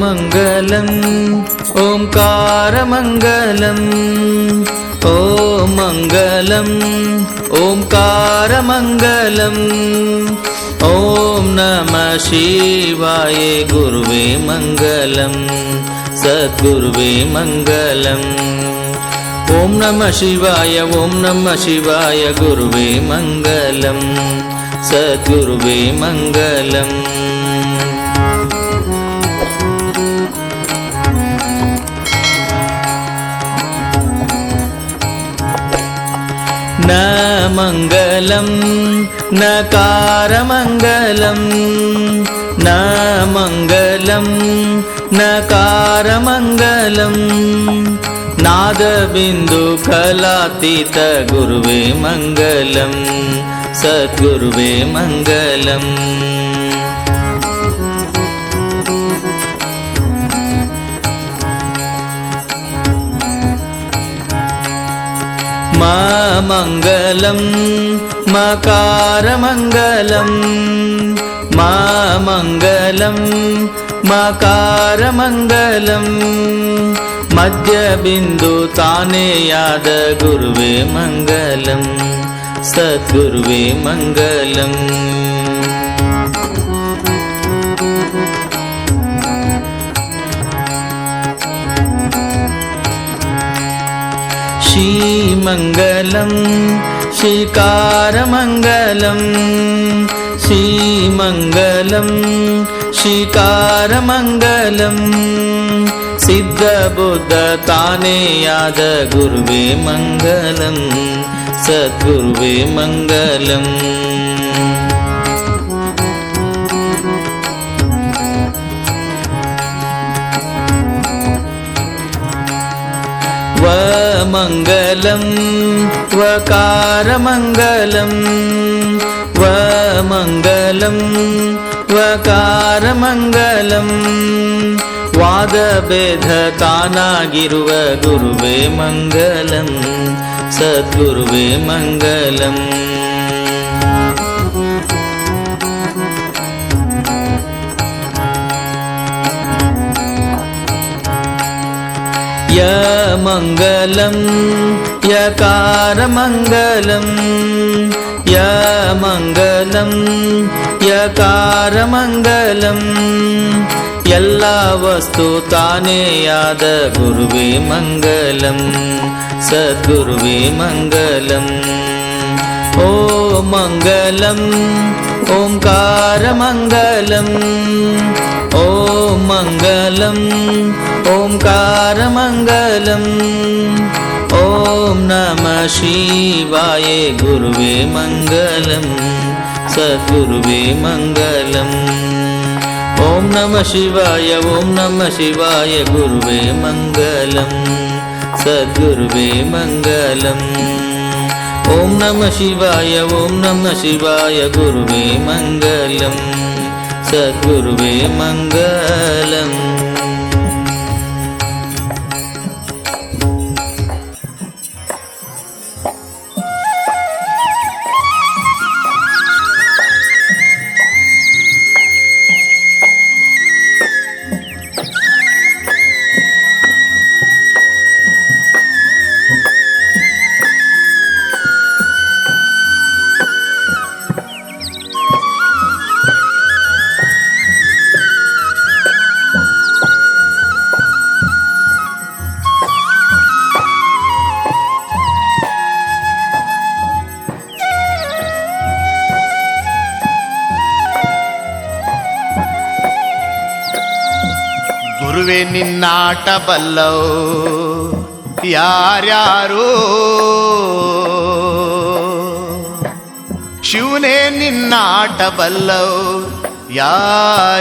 मङ्गलम् ओङ्कारमङ्गलम् ॐ मङ्गलम् ओङ्कारमङ्गलम् ॐ नमः शिवाय गुरुवे मङ्गलम् सद्गुर्वे मङ्गलम्। ॐ नमः शिवाय ॐ नमः शिवाय गुर्वे मङ्गलम्। सद्गुर्वे मङ्गलम्। न मङ्गलं न कारमङ्गलं न मङ्गलं न कारमङ्गलं। नकारमङ्गलं नादबिन्दुखलातितगुर्वे मङ्गलं सद्गुर्वे मङ्गलम् मङ्गलं मकारमङ्गलं मा मङ्गलं मकारमङ्गलम् मध्यबिन्दुताने याद गुर्वे मङ्गलं सद्गुर्वे मङ्गलम् श्रीमङ्गलं श्रीकारमङ्गलं श्रीमङ्गलं श्रीकारमङ्गलं सिद्धबुद्धताने याद गुरुवे मङ्गलं सद्गुरुवे मङ्गलम् वमङ्गलं वकारमङ्गलं वमङ्गलं वकारमङ्गलं वादभेदतानागिरुव गुरुवे मङ्गलं सद्गुरुवे मङ्गलम् य मङ्गलं यकारमङ्गलं य मङ्गलं यकारमङ्गलम् எல்லா வஸ்து தானேயாத குருவே மங்களம் சத்குருவே மங்களம். ஓ மங்களம் ओङ्कारमङ्गलम् ॐ मङ्गलम् ओङ्कारमङ्गलम् ॐ नम शिवाय गुरुवे मङ्गलम्। सद्गुरुवे मङ्गलम्। ॐ नमः शिवाय ॐ नमः शिवाय गुरुवे मङ्गलम्। सद्गुरुवे मङ्गलम्। ॐ नमः शिवाय ॐ नमः शिवाय गुरुवे मङ्गलं सद्गुरुवे मङ्गलम् ಗುರುವೆ ನಿನ್ನಾಟ ಬಲ್ಲವು? ಯಾರ್ಯಾರು? ಶಿವನೇ ನಿನ್ನಾಟ ಬಲ್ಲವು? ಯಾರ್ಯಾರು?